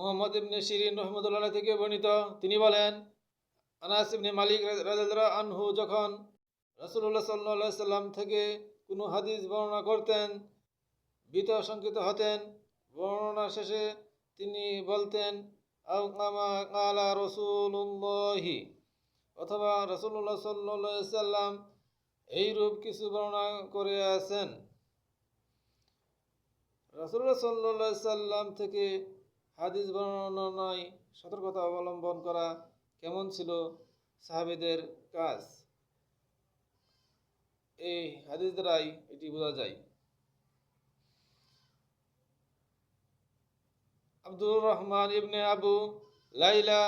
মোহাম্মদ ইবনে শিরিন রহমতুল্লাহ থেকে বর্ণিত। তিনি বলেন, আনাস ইবনে মালিক রাজা আনহু যখন রাসুল্লাহ সাল্লাহ সাল্লাম থেকে কোনো হাদিস বর্ণনা করতেন, ভীত শঙ্কিত হতেন, বর্ণনা শেষে তিনি বলতেন কালা রসুল্লাহি অথবা রসুল্লাহ সাল্লাহ সাল্লাম এইরূপ কিছু বর্ণনা করে আছেন। রসুল্লাহ সাল্লাহ সাল্লাম থেকে হাদিস বর্ণনায় সতর্কতা অবলম্বন করা কেমন ছিল সাহাবেদের কাজ? এই হাদিস দ্বারাই এটি বোঝা যায়। আব্দুর রহমান ইবনে আবু লাইলা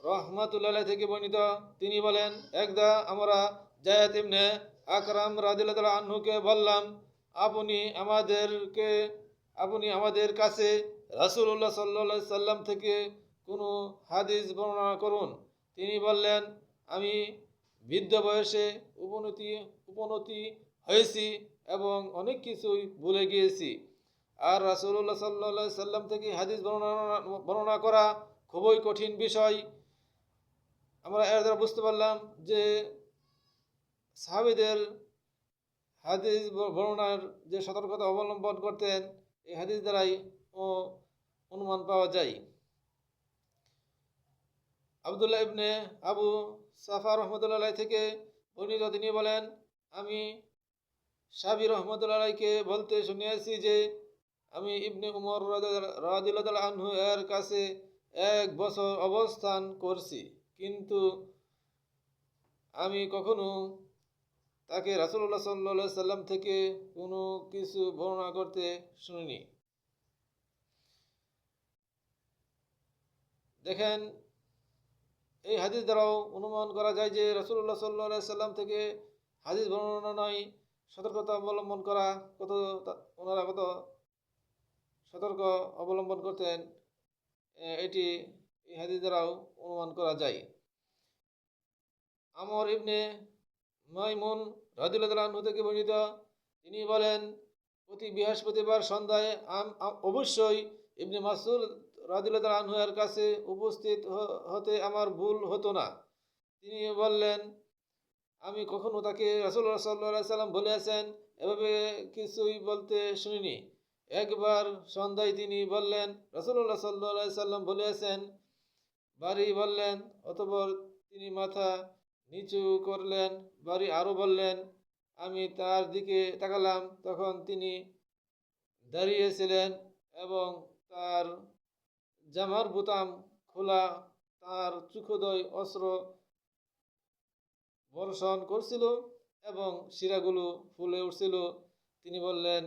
রহমাতুল্লাহ থেকে বর্ণিত। তিনি বলেন, একদা আমরা জায়াত ইবনে আকরাম রাদিল্লাহ আনহুকে বললাম, আপনি আমাদেরকে, আপনি আমাদের কাছে রাসুল্লাহ সাল্লা সাল্লাম থেকে কোনো হাদিস বর্ণনা করুন। তিনি বললেন, আমি বৃদ্ধ বয়সে উপনতি উপনতি হয়েছি এবং অনেক কিছুই ভুলে গিয়েছি। আর রাসুল্লাহ সাল্লা সাল্লাম থেকে হাদিস বর্ণনা বর্ণনা করা খুবই কঠিন বিষয়। আমরা এর দ্বারা বুঝতে পারলাম যে সাহাবিদের হাদিস বর্ণনার যে সতর্কতা অবলম্বন করতেন, এই হাদিস দ্বারাই ও অনুমান পাওয়া যায়। আবদুল্লাহ ইবনে আবু সাফা রহমতুল্লাহ থেকে বর্ণিত তিনি বলেন, আমি সাবি রহমতুল্লাহকে বলতে শুনিয়েছি যে, আমি ইবনে উমর রাদিল্লাহ আনহু এর কাছে এক বছর অবস্থান করছি। কিন্তু আমি কখনো তাকে রাসুল্লাহ সাল্লা সাল্লাম থেকে কোনো কিছু বর্ণনা করতে শুনিনি। দেখেন, এই হাদিস দ্বারাও অনুমান করা যায় যে রসুল্লাহ সাল্লা সাল্লাম থেকে হাদিস বর্ণনা নয়, সতর্কতা অবলম্বন করা কত ওনারা কত সতর্ক অবলম্বন করতেন এটি এই হাদিস দ্বারাও অনুমান করা যায়। আমর ইবনে মাইমুন রাজুল্লাহ থেকে বর্ণিত, তিনি বলেন, প্রতি বৃহস্পতিবার সন্ধ্যায় অবশ্যই ইবনে মাসুদ রাজুল্লাহ আনহুয়ের কাছে উপস্থিত হতে আমার ভুল হতো না। তিনি বললেন, আমি কখনো তাকে রাসুল্লাহ সাল্লাহ সাল্লাম বলেছেন এভাবে কিছুই বলতে শুনিনি। একবার সন্ধ্যায় তিনি বললেন রসুল্লাহ সাল্লাহ সাল্লাম বলেছেন। বাড়ি বললেন, অতপর তিনি মাথা নিচু করলেন। বাড়ি আরও বললেন, আমি তার দিকে তাকালাম। তখন তিনি দাঁড়িয়েছিলেন এবং তার জামার বোতাম খোলা, তার চুখোদয় অস্ত্র বর্ষণ করছিল এবং শিরাগুলো ফুলে উঠছিল। তিনি বললেন,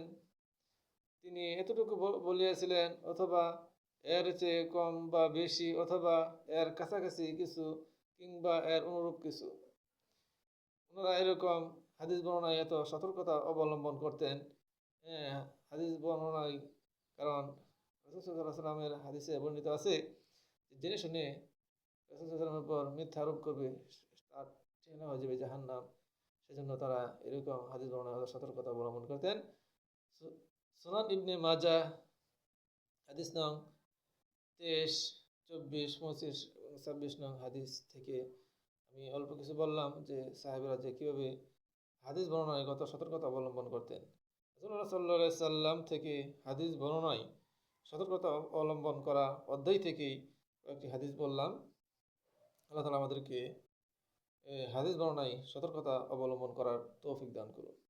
তিনি এতটুকু বলিয়াছিলেন অথবা এর চেয়ে কম বা বেশি অথবা এর কাছাকাছি কিছু কিংবা এর অনুরূপ কিছু? ওনারা এরকম হাদিস বর্ণনায় এত সতর্কতা অবলম্বন করতেন। হাদিস বর্ণনায় কারণ রসুলামের হাদিসে বর্ণিত আছে জেনে শুনে রসুলামের পর মিথ্যা আরোপ করবে, তার ঠিকানা হয়ে যাবে জাহান নাম সেজন্য তারা এরকম হাদিস বর্ণনায় সতর্কতা অবলম্বন করতেন। সোনান ইবনে মাজা হাদিস নং তেইশ, চব্বিশ, পঁচিশ ছাব্বিশ নং হাদিস থেকে আমি অল্প কিছু বললাম যে সাহেবেরা যে কীভাবে হাদিস বর্ণনায় কত সতর্কতা অবলম্বন করতেন। রসুল্লাহ সাল্লা সাল্লাম থেকে হাদিস বর্ণনায় সতর্কতা অবলম্বন করা অধ্যায় থেকেই কয়েকটি হাদিস বললাম। আল্লাহ তালা আমাদেরকে হাদিস বর্ণায় সতর্কতা অবলম্বন করার তৌফিক দান করুন।